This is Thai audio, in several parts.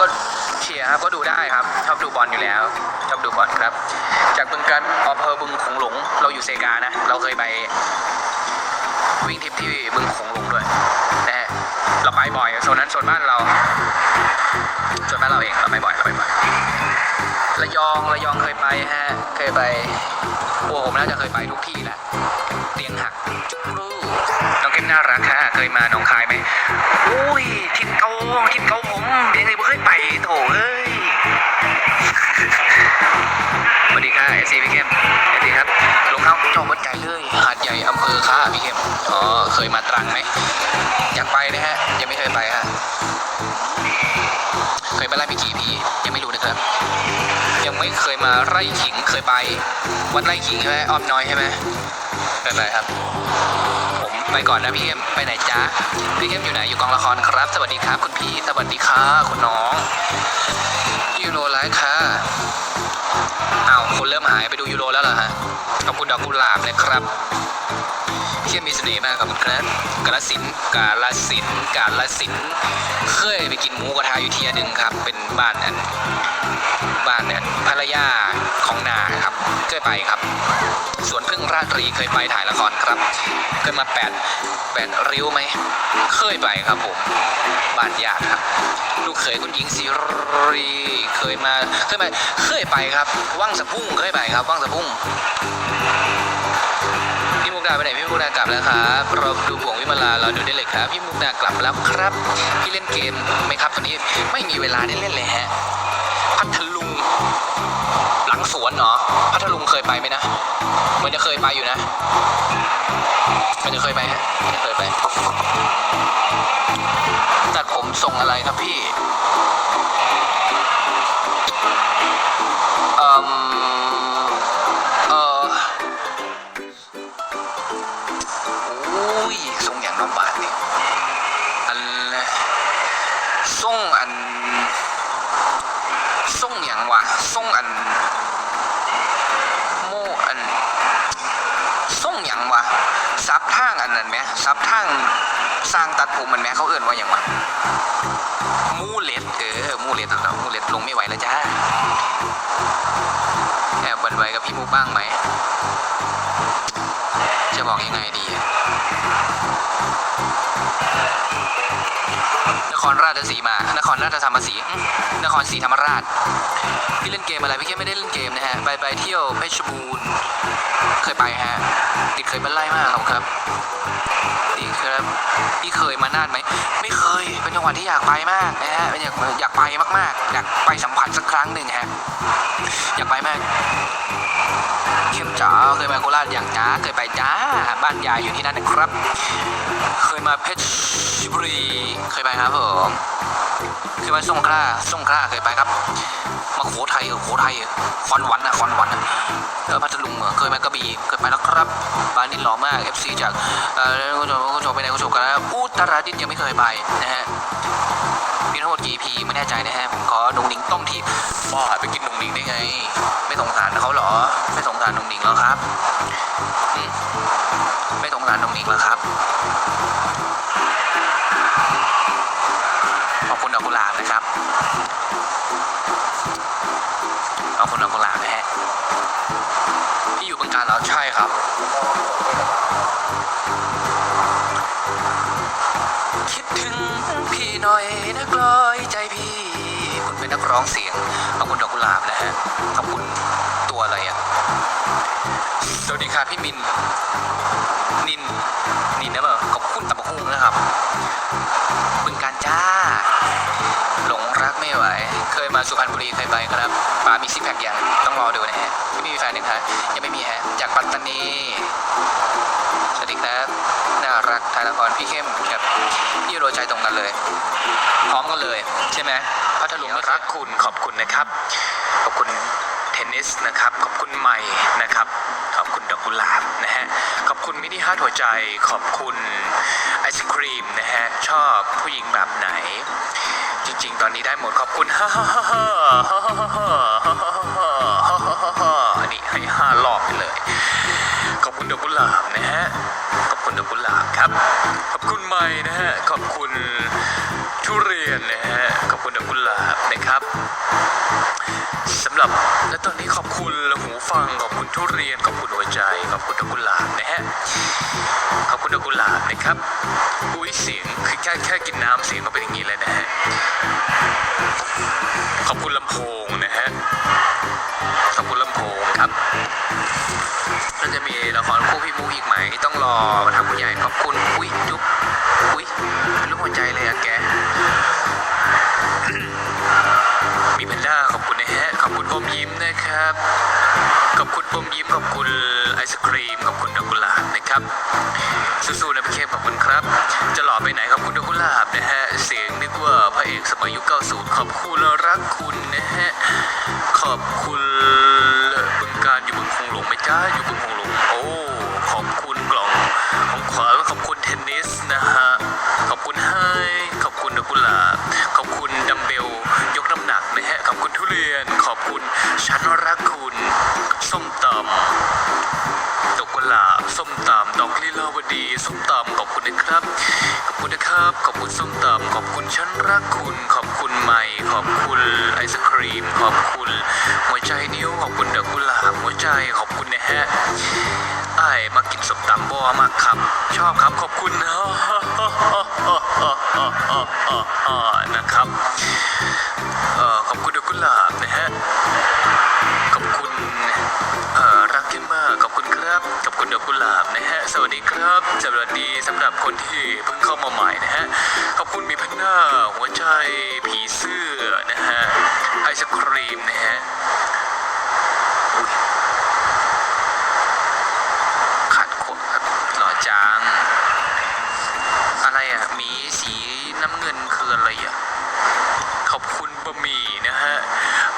ก็เชียร์ครับก็ดูได้ครับชอบดูบอลอยู่แล้วชอบดูบอลครับ จากบึงการอำเภอบึงขงหลง เราอยู่เซกานะ เราเคยไปวิ่งทริปที่บึงขงหลงด้วยนะฮะเราไปบ่อยโซนนั้นโซนบ้านเราโซนบ้านเราเองเราไปบ่อยเราไปบ่อยระยองระยองเคยไปฮะเคยไปโอ้ผมน่าจะเคยไปทุกที่แหละเตียงหักจุกรูน้องเก็ตน่ารักค่ะเคยมาหนองคายไหมอุ้ยทิศ เกาทิศเกาผมยังไงไม่เคยไปโถเอ้ยสวัสดีค่ะเอซีพี่เข้มสวัสดีครับลงน้ำจอมวัดใจเลยหาดใหญ่อำเภอค่ะพี่เข้มอ๋อเคยมาตรังไหมอยากไปนะฮะยังไม่เคยไปฮะเคยไปไล่พี่กี่พียังไม่รู้นะครับ ยังไม่เคยมาไร่ขิงเคยไป วัดไร่ขิงใช่ไหมออมน้อยใช่ไหม เคยไปครับ ผมไปก่อนนะพี่เข้มไปไหนจ๊ะพี่เข้มอยู่ไหนอยู่กองละครครับ สวัสดีครับ คุณพี่สวัสดีค่ะคุณน้องยูโรไลฟ์ค่ะเอ้าวคนเริ่มหายไปดูยูโรแล้วเหรอฮะขอบคุณดอกกุหลาบนะครับเที่ยมีเสน่ห์มากขอบคุณครับกาลสินกาลสินกาลสิน เคยไปกินหมูกระทะอยู่ที่หนึ่งครับ เป็นบ้านอันบ้านเนี่ยภรรยาของนา เคยไปครับ สวนพึ่งราชรีเคยไปถ่ายละครครับ เคยมาแปดแปดริ้วไหม เคยไปครับผม บ้านญาติครับ ลูกเขยคุณหญิงซีรี เคยมา เคยไป เคยไปครับ ว่างสะพุ่งเคยไปครับ ว่างสะพุ่งพี่มุกดาไปไหนพี่มุกดากลับแล้วครับเราดูบ่วงวิมาลาเราดูได้เลยครับ พี่มุกดากลับแล้วครับพี่เล่นเกมไหมครับตอนนี้ไม่มีเวลาได้เล่นเลยฮะพัทลุง หลังสวนเหรอพัทลุงเคยไปไหมนะเหมันจะเคยไปอยู่นะมันจะเคยไปฮะมันจะเคยไปตัดผมส่งอะไรครับพี่เอ่มเอ ส่งอันโมอันส่งอย่างวะซับทางอันนั้นไหมซับทางสร้างตัดผมมันไหมเขาเอื่นว่าอย่างวะมูเล็ดเออมูเล็ดมูเล็ดลงไม่ไหวแล้วจ้า กับพี่มุกบ้างไหม จะบอกยังไงดีนครราชสีมา นครราชธรรมศรีนครศรีธรรมราช พี่เล่นเกมอะไร พี่แค่ไม่ได้เล่นเกมนะฮะ ไปไปเที่ยวเพชรบูรณ์ เคยไปฮะ ติดเคยเป็นไล่มากครับครับดีครับพี่เคยมานานไหม ไม่เคย เป็นจังหวัดที่อยากไปมากนะฮะอยากอยากไปมากๆ อยากไปสัมผัสสักครั้งหนึ่งฮะ อยากไปมาก เข้มจ๋าเคยมาโคราชอย่างจ้าเคยไปจ้าบ้านยายอยู่ที่นั่นนะครับ เคยมาเพชรบุรีเคยไปครับผมเคยมาส่งขลาส่งขลาเคยไปครับ มาโขทัยโขทัยคอนวันนะคอนวันนะแล้วพัทลุงเคยมากระบี่เคยไปแล้วครับบ้านนี้หล่อมาก FC จากเอ่อคุณผู้ชมคุณผู้ชมไปไหนคุณผู้ชมกันแล้วอุตรดิตถ์ยังไม่เคยไปนะฮะ ไม่แน่ใจนะฮะผมขอดุงหนิงต้องทีบ้าไปกินดุงหนิงได้ไง ไม่สงสารเขาเหรอ ไม่สงสารดุงหนิงแล้วครับ ไม่สงสารดุงหนิงแล้วครับขอบคุณดอกกุหลาบนะครับขอบคุณดอกกุหลาบ ร้องเสียงขอบคุณดอกกุหลาบนะฮะขอบคุณตัวอะไรอะสวัสดีครับพี่มิน นิน นินนะเปล่าขอบคุณตับกหุ่งนะครับบึงการจ้า หลงรักไม่ไหว เคยมาสุพรรณบุรีเคยไปครับป้ามีซิกแพคยังต้องรอดูนะฮะที่ไม่มีแฟนหนึ่งฮะยังไม่มีฮะจากปัตตานีสวัสดีครับน่ายละครพี่เข้มครับพี่โรใจตรงกันเลย พร้อมกันเลย ใช่ไหมพัทลุงรักคุณขอบคุณนะครับ ขอบคุณเทนนิสนะครับ ขอบคุณใหม่นะครับ ขอบคุณดอกกุหลาบนะฮะ ขอบคุณมินิฮาร์ดหัวใจ ขอบคุณไอศครีมนะฮะ ชอบผู้หญิงแบบไหน จริง ๆ ตอนนี้ได้หมดขอบคุณฮ่าฮ่าฮ่าฮ่าฮ่าฮ่าฮ่าฮ่าฮ่าฮ่าฮ่าอันนี้ให้ห้ารอบไปเลยขอบคุณ ดอกกุหลาบนะฮะ ขอบคุณดอกกุหลาบครับ ขอบคุณใหม่นะฮะ ขอบคุณทุเรียนนะฮะ ขอบคุณดอกกุหลาบนะครับสำหรับและตอนนี้ขอบคุณหูฟัง ขอบคุณทุเรียน ขอบคุณหัวใจ ขอบคุณดอกกุหลาบนะฮะ ขอบคุณดอกกุหลาบนะครับ อุ้ยเสียงคือแค่แค่กินน้ำเสียงก็เป็นอย่างนี้เลยนะฮะ ขอบคุณลำโพงนะฮะ ขอบคุณลำโพงครับ แล้วจะมีละครคู่พี่มูอีกไหม ต้องรอทางผู้ใหญ่ขอบคุณอุ้ยจุ๊บอุ้ยเป็นรูปหัวใจเลยอะแก มีเพนด้าขอบคุณนะฮะ ขอบคุณอมยิ้มนะครับ ขอบคุณอมยิ้ม ขอบคุณไอศครีม ขอบคุณดอกกุหลาบนะครับ สู้ๆนะพี่เข้มขอบคุณครับ จะหล่อไปไหนขอบคุณดอกกุหลาบนะฮะ เสียงนึกว่าพระเอกสมัยยุค90ขอบคุณรักคุณนะฮะ ขอบคุณ ลีลาวดีส้มตำขอบคุณนะครับ ขอบคุณนะครับ ขอบคุณส้มตำขอบคุณฉันรักคุณ ขอบคุณไมค์ขอบคุณไอศครีม ขอบคุณ หัวใจนิ้วขอบคุณดอกกุหลาบหัวใจขอบคุณนะฮะไอ้มากินส้มตำบ่มากครับ ชอบครับขอบคุณนะครับขอบคุณดอกกุหลาบนะฮะขอบ ดีสำหรับคนที่เพิ่งเข้ามาใหม่นะฮะ ขอบคุณมีพันหน้า หัวใจผีเสื้อนะฮะไอศครีมนะฮะขัดขวดครับหล่อจัง อะไรอะมีสีน้ำเงินคืออะไรอะ ขอบคุณบะหมี่นะฮะ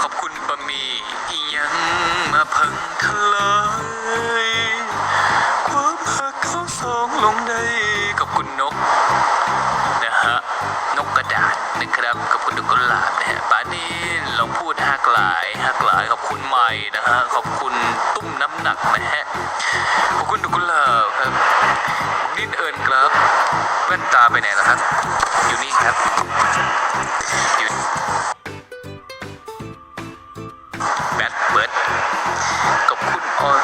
ขอบคุณบะหมี่ยังมาพังทลาย นะฮะขอบคุณตุ้มน้ำหนักนะฮะขอบคุณดอกกุหลาครับนินเอิญครับแว่นตาไปไหนล่ะครับ อยู่นี่ครับอยู่แบทเบิร์ดขอบคุณออย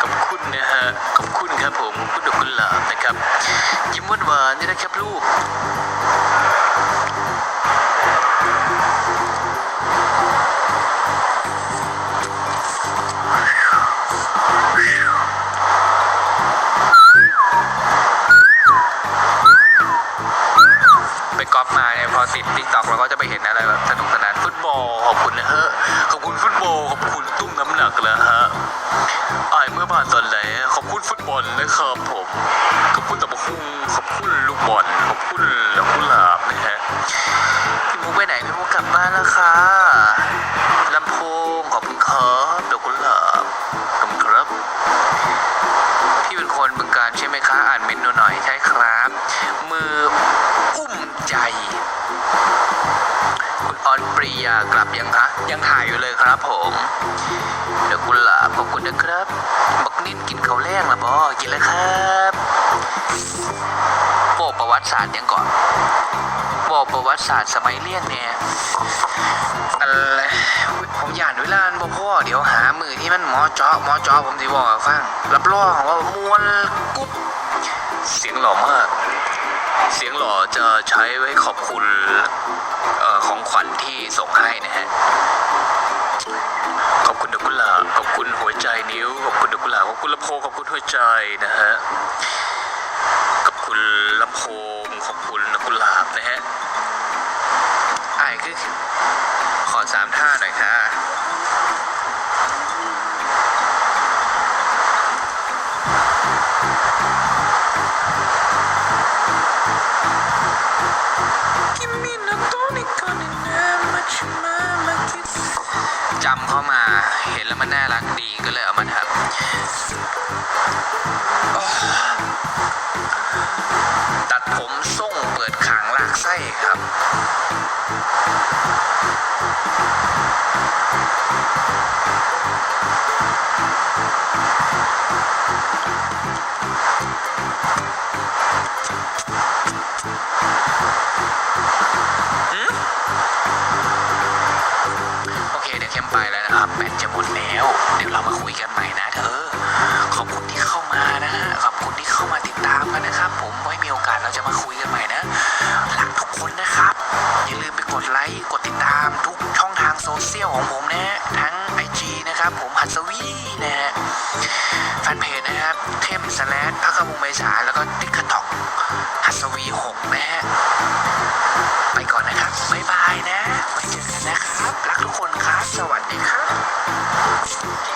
ขอบคุณนะฮะขอบคุณครับผมขอบคุณดอกกุหลานะครับยิ้มหวานๆนี่นะครับลูก อปมาเนี่ยพอติดติ๊กต็อกเราก็จะไปเห็นอะไรแบบสนุกสนานฟุตบอลขอบคุณนะฮะขอบคุณฟุตบอลขอบคุณตุ้มน้ำหนักแล้วฮะอายเมื่อบ้านตอนไหนขอบคุณฟุตบอลนะครับผมขอบคุณตะบกหุ่งขอบคุณลูกบอลขอบคุณดอกกุหลาบนะฮะพี่มุกไปไหนพี่มุกกลับบ้าน รียากลับยังคะยังถ่ายอยู่เลยครับผมเดี๋ยวกุหลาบขอบคุณนะครับบักนิ่นกินเขาวแรกละบอกินแล้วครับโปประวัติศาสตร์ยังก่อนโปประวัติศาสตร์สมัยเรียนเนี่ยอะไรผมอยากเวลาบ่พ่อเดี๋ยวหามือที่มันหมอเจาะหมอเจาะผมสิบอกฟังรับรองว่า มวนกุ๊บเสียงหล่อมาก เสียงหล่อจะใช้ไว้ขอบคุณออของขวัญที่ส่งให้นะฮะ ขอบคุณดอกกุหลาบขอบคุณหัวใจนิ้ว ขอบคุณดอกกุหลาบขอบคุณลำโพงขอบคุณหัวใจนะฮะ ขอบคุณลำโพงขอบคุณดอกกุหลาบนะฮะไอ้คือขอสามท่าหน่อยค่ะ ตามทุกช่องทางโซเชียลของผมนะฮะทั้ง IG นะครับผมหัสวีนะฮะแฟนเพจนะครับเทมสแลดพักกบุงใบสาแล้วก็ติ๊กต็อกหัสวีหกนะฮะไปก่อนนะครับบ๊ายบายนะไว้เจอกันนะครับ รักทุกคนครับ สวัสดีครับ